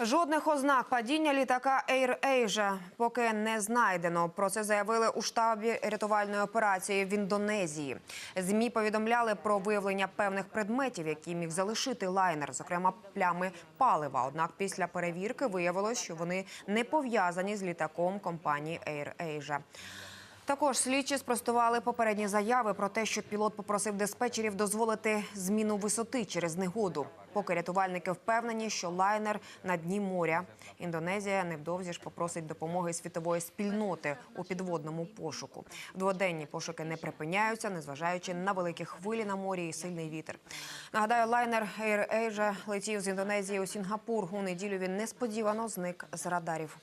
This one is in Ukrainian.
Жодних ознак падіння літака Air Asia поки не знайдено. Про це заявили у штабі рятувальної операції в Індонезії. Змі повідомляли про виявлення певних предметів, які міг залишити лайнер, зокрема плями палива. Однак після перевірки виявилось, що вони не пов'язані з літаком компанії Air Asia. Також слідчі спростували попередні заяви про те, що пілот попросив диспетчерів дозволити зміну висоти через негоду. Поки рятувальники впевнені, що лайнер на дні моря. Індонезія невдовзі ж попросить допомоги світової спільноти у підводному пошуку. Дводенні пошуки не припиняються, незважаючи на великі хвилі на морі і сильний вітер. Нагадаю, лайнер Air Asia летів з Індонезії у Сінгапур. У неділю він несподівано зник з радарів.